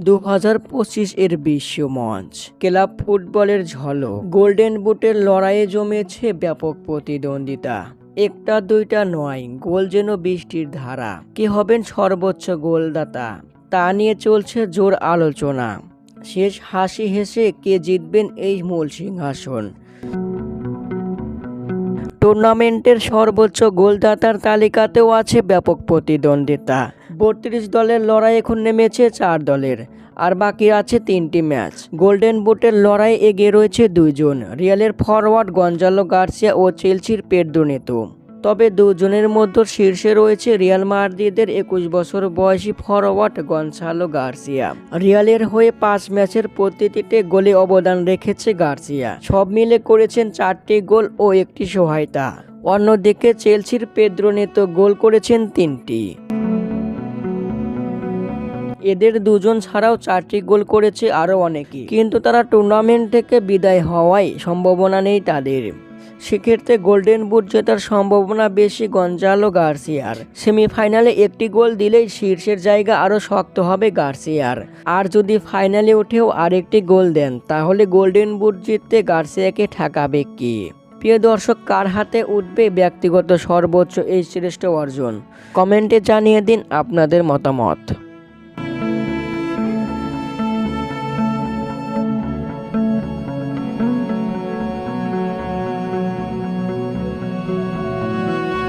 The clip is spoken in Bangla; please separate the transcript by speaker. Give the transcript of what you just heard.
Speaker 1: দু হাজার পঁচিশ এর বিশ্ব মঞ্চ। ক্লাব ফুটবলের ঝলক। গোল্ডেন বুটের লড়াইয়ে জমেছে ব্যাপক প্রতিদ্বন্দ্বিতা। একটা দুইটা নয়, গোল যেন বৃষ্টির ধারা। কে হবেন সর্বোচ্চ গোলদাতা? তা নিয়ে চলছে জোর আলোচনা। শেষ হাসি হেসে কে জিতবেন এই মূল সিংহাসন? টুর্নামেন্টের সর্বোচ্চ গোলদাতার তালিকাতেও আছে ব্যাপক প্রতিদ্বন্দ্বিতা। বত্রিশ দলের লড়াই এখন নেমেছে চার দলের, আর বাকি আছে তিনটি ম্যাচ। গোল্ডেন বুটের লড়াই এগিয়ে রয়েছে দুইজন, রিয়ালের ফরওয়ার্ড গঞ্জালো গার্সিয়া ও চেলসির পেড্রোনেতো। তবে দুজনের মধ্যে শীর্ষে রয়েছে রিয়াল মাদ্রিদের একুশ বছর বয়সী ফরওয়ার্ড গনসালো গার্সিয়া। রিয়ালের হয়ে পাঁচ ম্যাচের প্রতিটিতে গোলে অবদান রেখেছে গার্সিয়া। সব মিলে করেছেন চারটি গোল ও একটি সহায়তা। অন্যদিকে চেলসির পেদ্রোনেতো গোল করেছেন তিনটি। এদের দুজন ছাড়াও চারটি গোল করেছে আরও অনেকে। কিন্তু তারা টুর্নামেন্ট থেকে বিদায় হওয়ায় সম্ভাবনা নেই তাদের। সেক্ষেত্রে গোল্ডেন বুট জেতার সম্ভাবনা বেশি গঞ্জালো গার্সিয়ার সেমিফাইনালে একটি গোল দিলেই শীর্ষের জায়গা আরও শক্ত হবে গার্সিয়ার আর যদি ফাইনালে উঠেও আরেকটি গোল দেন, তাহলে গোল্ডেন বুট জিততে গার্সিয়াকে ঠেকাবে কি? প্রিয় দর্শক, কার হাতে উঠবে ব্যক্তিগত সর্বোচ্চ এই শ্রেষ্ঠ অর্জন? কমেন্টে জানিয়ে দিন আপনাদের মতামত।